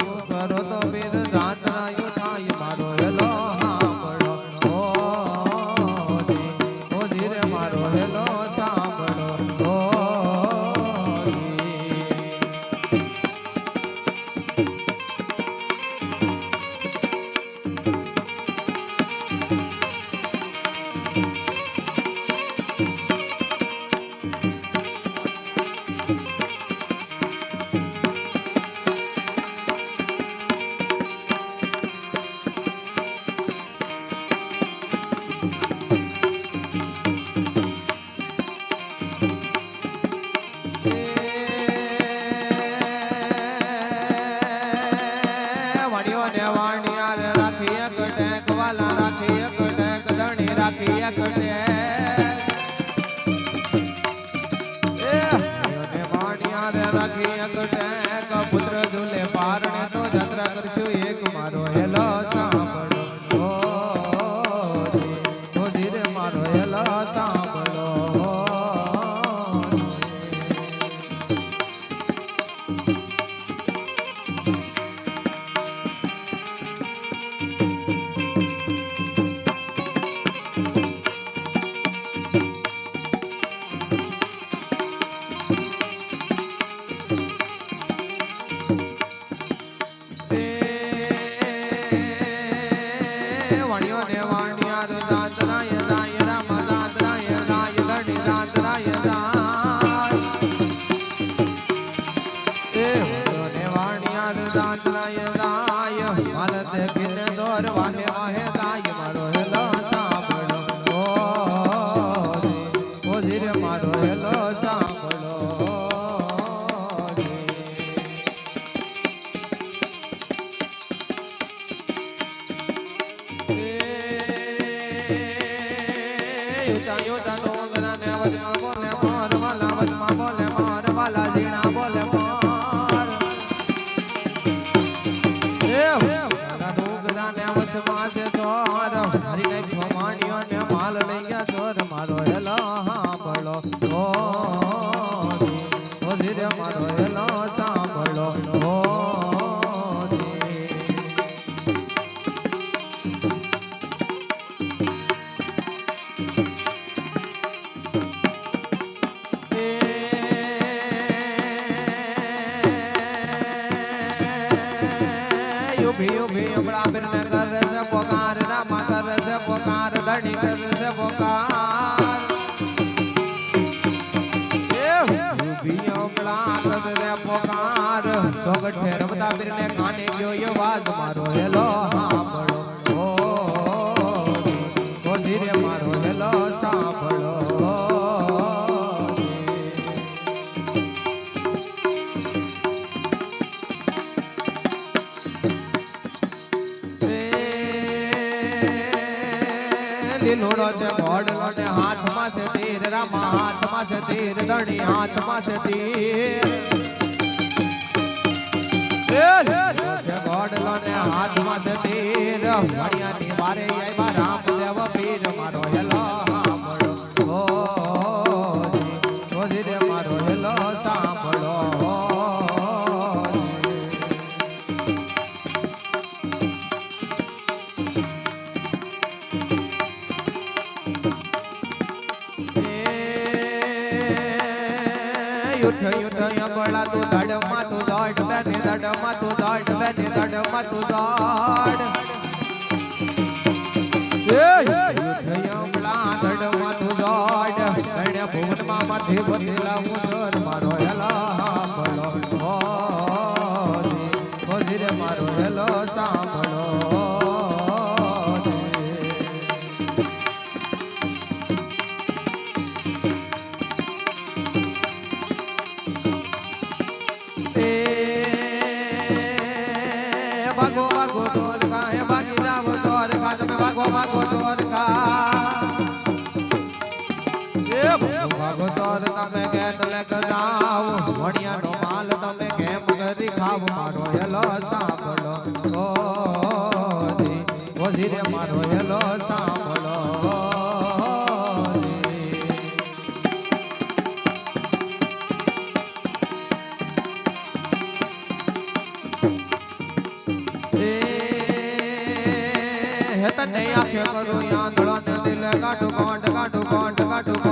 Go i'll put it એ રાધો ગદા નામ સમાજ સોગઠે રમતા પીરને કાને જોયો વાજ મારો હેલો હા. લોડો છે ભોડ લોડે, હાથમાં છે તીર, રામા હાથમાં છે તીર, ધણી હાથમાં છે તીર. ભોડ લોડે, હાથમાં છે તીર. વાણિયાની વારે આવ્યા રામ યુદ્ધ યુદ્ધ અંગળા તું ધડમાં તું દોડ બેને ધડમાં તું દોડ બેને ધડમાં તું દોડ યુદ્ધ અંગળા ધડમાં ભાગો દ્વારકા ભાગો તોર તમે કેટલે ગજાવ માલ તમે કેમ કરી ખાવ મારો હેલો સાંભળો ઓજી ઓજી મારો Oh.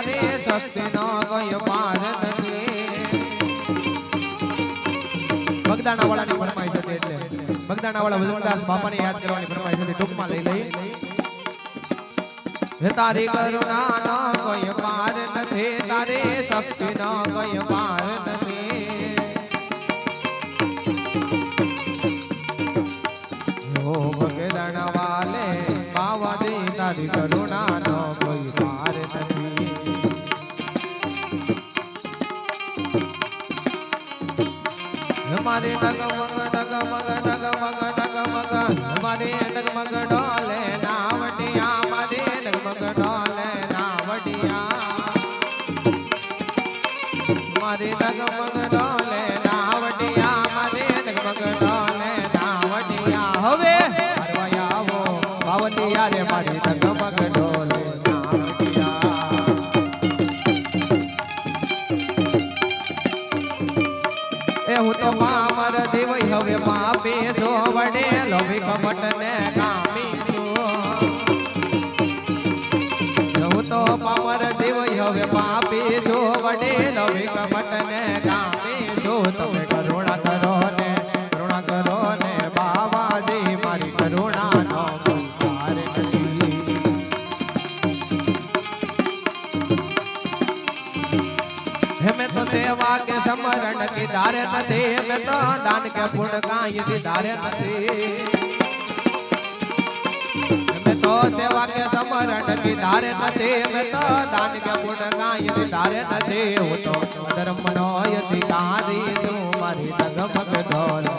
તારી શક્તિ નો કોઈ પાર નથી બગદાણા વાળાની ફરમાઈશ હતી એટલે બગદાણા વાળા વજનદાસ બાપાને યાદ કરવાની ફરમાઈશ હતી ટૂંકમાં લઈ લઈ હે તારી કરુણા નો કોઈ પાર નથી તારી શક્તિ નો કોઈ પાર નથી ઓ ભગદણ વાલે બાવાજી તારી કરુણા નો કોઈ પાર નથી मारे नग मग नग मग नग मग नग मग मारे नग मग डोले नावटिया हमारे नग मग डोले नावटिया। मारे नग मग डोले વડે લોભી કપટ ને કામી છું. હું તો પામર દેવઈ હવે પાપી છો. વડે લોભી કપટ ને કામી છું. તમે सेवा के समरण की धारे न थे तो दान के पुण्य काई थी धारे न थे। तो सेवा के समरण की धारे न थे तो दान के पुण्य काई थी धारे न हो तो धर्म नो यति कारी सुमारी नगमग धोल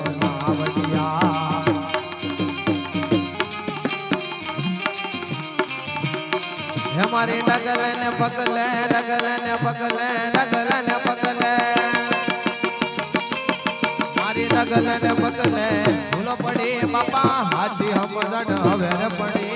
हमारे डगलन पगले डगलन पगले डगलन पगले। हमारे डगलन पगले। भूलो पड़े बाबा हाथी हम जड़ हवेर पड़े।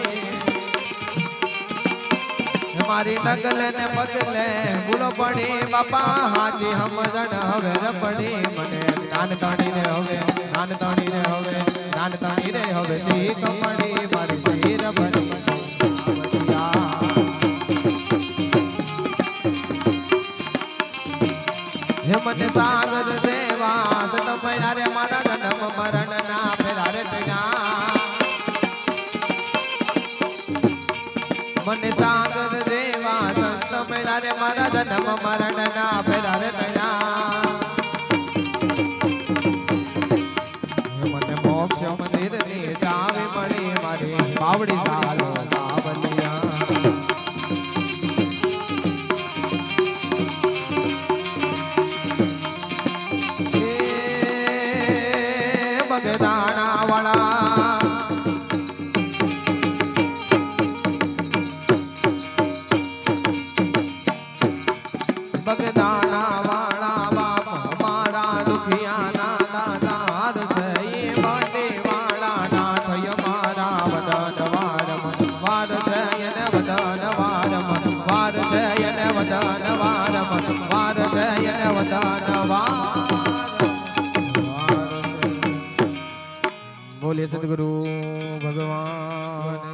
हमारे डगलन पगले, भूलो पड़े बाबा हाथी हम जड़ हवेर पड़े। मने नान ताणी रे हवे, नान ताणी रे हवे, नान ताणी रे हवे सीख तो पड़े मारी ફેરા રે મારા ધનમ મરણ ના ફેરા રે ટયા મને મોક્ષ મંદિરની ચાવી મળી મારી બાવડી સાલો બાવલિયા. બોલે સદગુરુ ભગવાન.